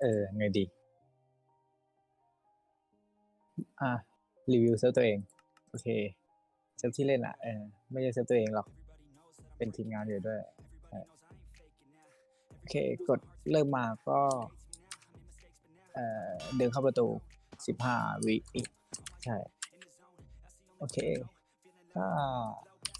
เออไงดี อะรีวิวเซิร์ฟตัวเอง โอเคเซิร์ฟที่เล่นอะเออไม่ใช่เซิร์ฟตัวเองหรอก เป็นทีมงานอยู่ด้วยโอเค กดเริ่มมาก็ เอ่อเดินเข้าประตูสิบห้าวิใช่ โอเค ถ้า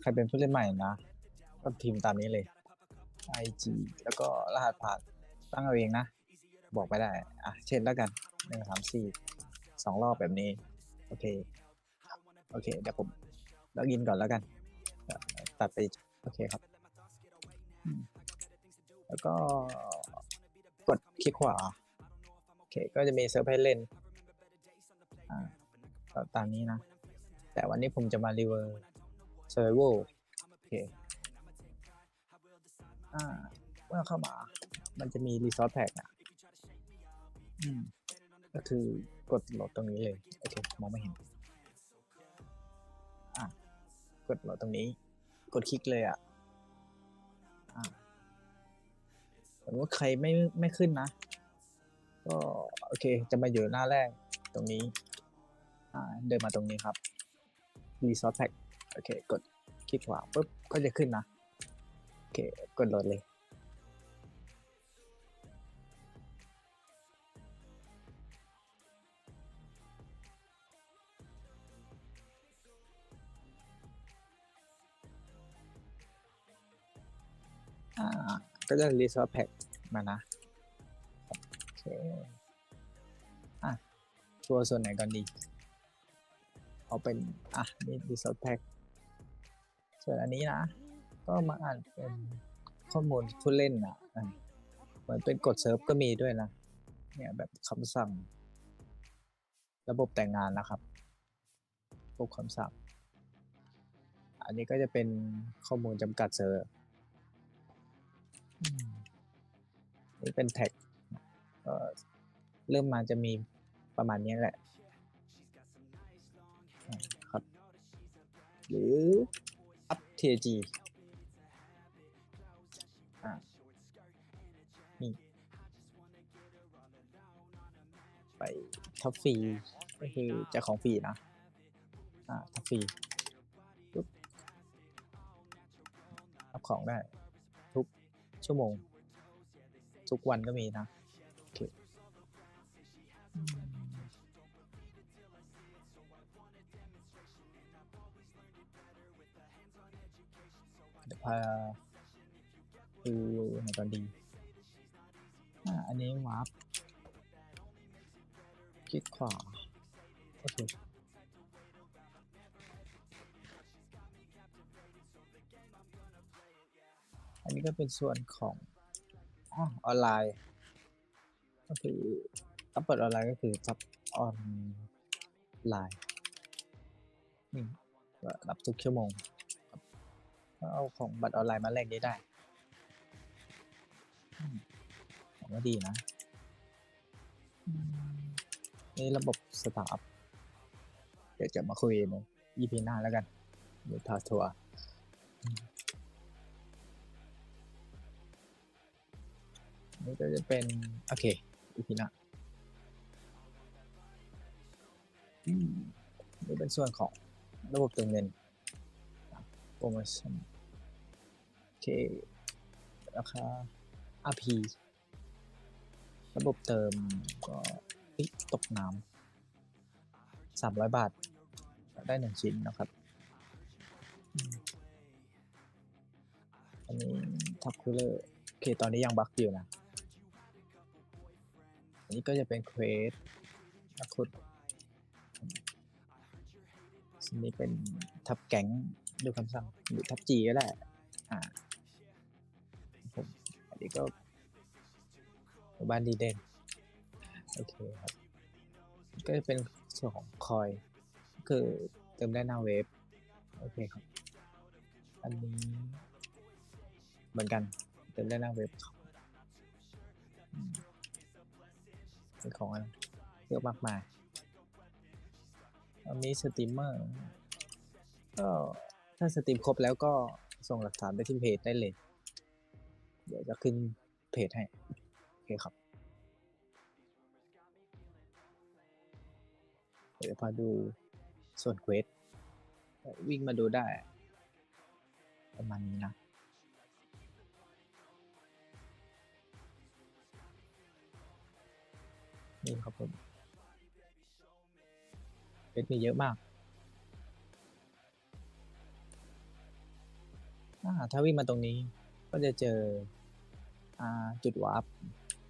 ใครเป็นผู้เล่นใหม่นะ ก็พิมตามนี้เลย IG แล้วก็รหัสผ่านตั้งเอาเองนะ บอกไม่ได้ อะ เช่นแล้วกันหนึ่งสามสี่สองรอบแบบนี้ โอเค โอเค เดี๋ยวผมล็อกอินก่อนแล้วกัน ตัดไป โอเคครับ แล้วก็กดคลิกขวา โอเค ก็จะมีเซิร์ฟให้เล่นอ่าตามนี้นะ แต่วันนี้ผมจะมารีเวอร์ survival โอเคอ่าเมื่อเข้ามา มันจะมี resource pack อะ ก็คือกดโหลดตรงนี้เลย โอเค มองไม่เห็น อะ กดโหลดตรงนี้ กดคลิกเลยอะ อ่าสมมติใครไม่ไม่ขึ้นนะ ก็โอเค จะมาอยู่หน้าแรกตรงนี้ อ่า เดินมาตรงนี้ครับ resource pack โอเค กดคลิกขวาปุ๊บ ก็จะขึ้นนะ โอเค กดโหลดเลย ก็จะ resource pack มานะโอเคอะตัวส่วนไหนก่อนดี เอาเป็น อะ นี่ resource pack ส่วนอันนี้นะ ก็มาอ่านเป็นข้อมูลผู้เล่นนะอะเหมือนเป็นกดเซิร์ฟก็มีด้วยนะ เนี่ยแบบคำสั่ง ระบบแต่งงานนะครับพวกคำสั่ง อันนี้ก็จะเป็นข้อมูลจำกัดเซิร์ฟ นี่เป็นแท็กเริ่มมาจะมีประมาณนี้แหละ ครับ หรือ up TG อ่านี่ ไปท็อปฟรีก็คือจะของฟรีนะ อ่าท็อปฟรีปุ๊บรับของได้ ชั่วโมง ทุกวันก็มีนะโอเคอืมเดี๋ยวพาดูในตอนดีอ่าอันนี้วาร์ปคลิกขวาโอเค อันนี้ก็เป็นส่วนของออนไลน์ ก็คือถ้าเปิดออนไลน์ก็คือทับออนไลน์นี่รับทุกชั่วโมงก็เอาของบัตรออนไลน์มาแลกได้ได้ผมว่าดีนะนี่ระบบสตาร์ทเดี๋ยวจะมาคุยใน EP หน้าแล้วกัน เดี๋ยวพาทัวร์ นี่ก็จะเป็น โอเค EP หน้าอืมนี่เป็นส่วนของระบบเติมเงินโปรโมชั่นโอเคราคา RP ระบบเติมก็ตกน้ำสามร้อยบาท ได้หนึ่งชิ้นนะครับ อันนี้ทับคูลเลอร์โอเค ตอนนี้ยังบั๊กอยู่นะ นนี้ก็จะเป็นเควสนักขุดอันนี้เป็นทับแก๊งด้วยคำสั่งหรือทับจีก็ได้อ่าผมอันนี้ก็หมู่บ้านดีเด่นโอเคครับ ก็จะเป็นส่วนของคอยก็คือเติมได้หน้าเว็บโอเคครับ อันนี้เหมือนกันเติมได้หน้าเว็บ เป็นของอะไรเยอะมากมายมีสตรีมเมอร์ก็ถ้าสตรีมครบแล้วก็ส่งหลักฐานไปที่เพจได้เลย เดี๋ยวจะขึ้นเพจให้ โอเคครับ เดี๋ยวพาดูส่วนเควส วิ่งมาดูได้ ประมาณนี้นะ นี่ครับผมเควสมีเยอะมากถ้าวิ่งมาตรงนี้ก็จะเจออจุดวาร์ป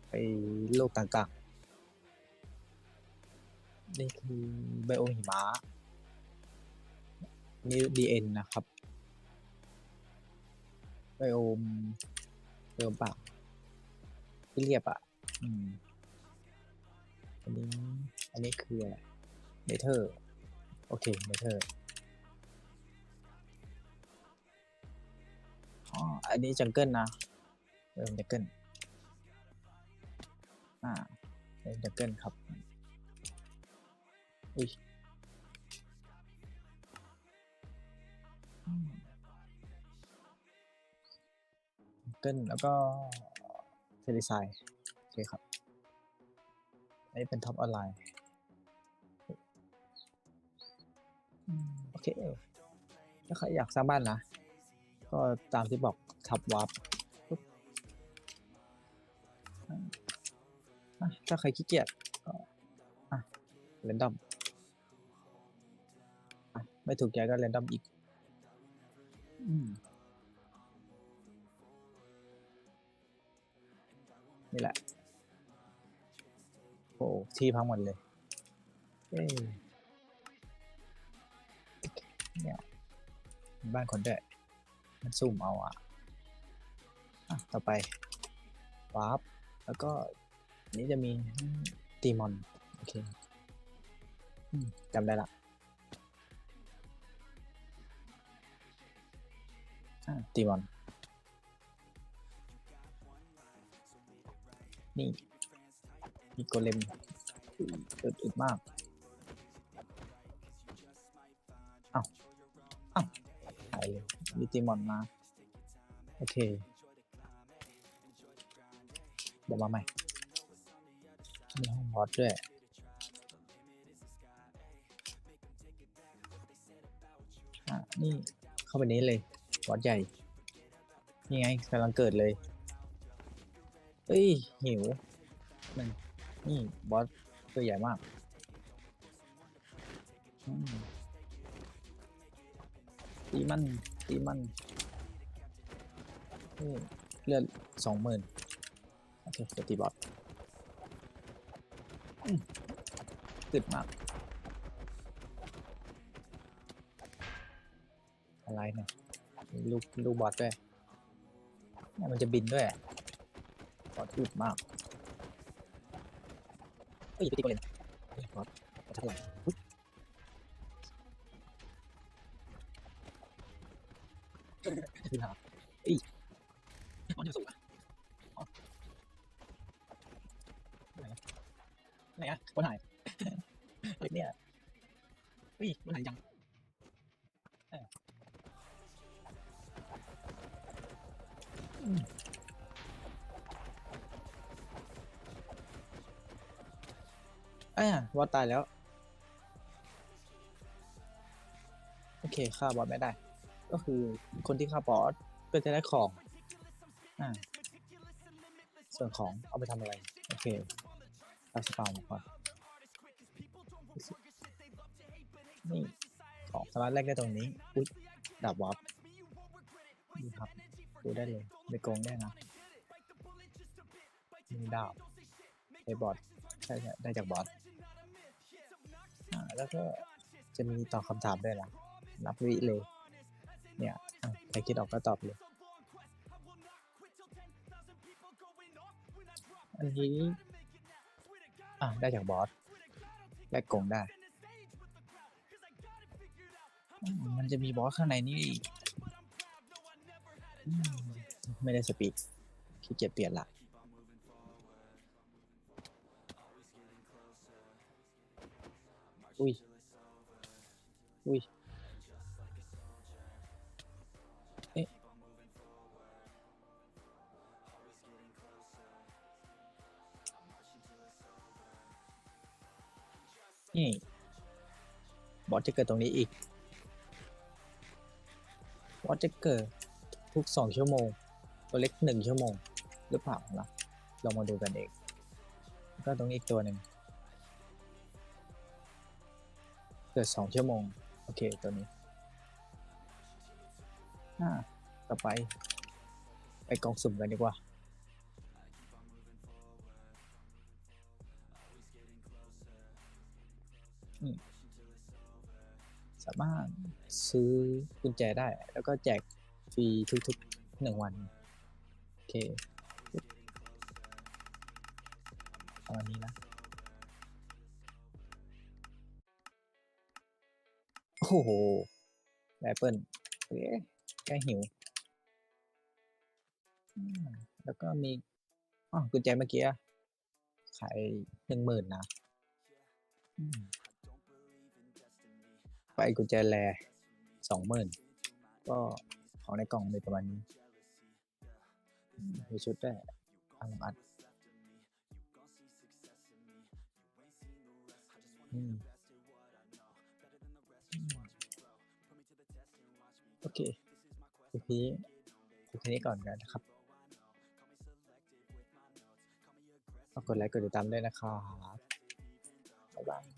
ไปโลกต่างๆ นี่คือไบโอมหิมะนี่ DN นนะครับไบโอมไบโอมปล่าที่เรียบอะ อืม นี้อันนี้คืออะไรเนเธอร์โอเคเนเธอร์อ๋ออันนี้จังเกิลนะเริ่มจังเกิลอ่าเริ่มจังเกิลครับอุ้ยอืมจังเกิลแล้วก็เทเลไซโอเคครับ อันนี้เป็นท็อปออนไลน์โอเค ถ้าใครอยากสร้างบ้านนะ ก็ตามที่บอกทับวาร์ปปุ๊บถ้าใครขี้เกียจก็อะเรนดอมอะไม่ถูกใจก็เรนดอมอีก อืมนี่แหละ โอ้ที่พังหมดเลยเอ้ยเนี่ยบ้านคนด้วยมันซูมเอาอะอะต่อไปวาร์ปแล้วก็อันนี้จะมีตีมอน โอเคอืมจำได้ละอะตีมอน นี่ มีโกเลมอึดอึดมากเอ้าเอ้าหายเลยมีตีมอนมา โอเค เดี๋ยวมาใหม่ มีห้องบอสด้วยอะนี่เข้าไปนี้เลยบอสใหญ่ นี่ไงกำลังเกิดเลย เอ้ย หิวหนึ่ง นี่บอสตัวใหญ่มากอืมตีมันตีมันนี่เลือดสองหมื่นโอเคเดี๋ยวตีบอสอืมตึดมาก อะไรเนี่ยมีลูกลูกบอสด้วยเนี่ยมันจะบินด้วยบอสอึดมาก เอ้ยไปตีก่อนเลยเฮ้ยบอสบอสทักหลังอุ๊ยคือหาเอ้ยบอสจะสู้อะไหนอะไหนอะบอสหายเฮ้ยเนี่ยเฮ้ยบอสหายยังเออ อืมอ่าวอดตายแล้ว โอเคฆ่าบอสไม่ได้ ก็คือคนที่ฆ่าบอสก็จะได้ของอ่าส่วนของเอาไปทำอะไร โอเคเอาสปาวมาก่อนนี่ของสามารถแลกได้ตรงนี้อุ๊ยดาบวอปนี่ครับดูได้เลยไม่โกงได้นะมีดาบไอบอสใช่ใช่ได้จากบอส แล้วก็จะมีตอบคำถามด้วยนะนับวิเลย เนี่ยใครคิดออกก็ตอบเลย อันนี้ อะ ได้จากบอสแลกกงได้ มันจะมีบอสข้างในนี่อีกไม่ได้สปีดขี้เกียจเปลี่ยนละ อุ้ย อุ้ย เอ๊ะนี่บอสจะเกิดตรงนี้อีก บอสจะเกิดทุกสองชั่วโมง ตัวเล็กหนึ่งชั่วโมง หรือเปล่าล่ะลองมาดูกันเอง ก็ตรงนี้อีกตัวหนึ่ง เกิดสองชั่วโมง โอเค ตัวนี้อ่าต่อไป ไปกองสุ่มกันดีกว่า สามารถซื้อกุญแจได้ แล้วก็แจกฟรีทุกๆหนึ่งวัน โอเคปึ๊บเอาอันนี้นะ โอ้โหแอปเปิลเอ๊ะแก้หิว แล้วก็มีอ๋อกุญแจเมื่อกี้ขายหนึ่งหมื่นนะ ไปกุญแจแลสองหมื่นก็ของในกล่องมีประมาณนี้ มีชุดด้อันอัด อืม โอเคคลิปนี้คลิปนี้ก่อนกันนะครับฝากกดไลค์กดติดตามด้วยนะครับบ๊ายบาย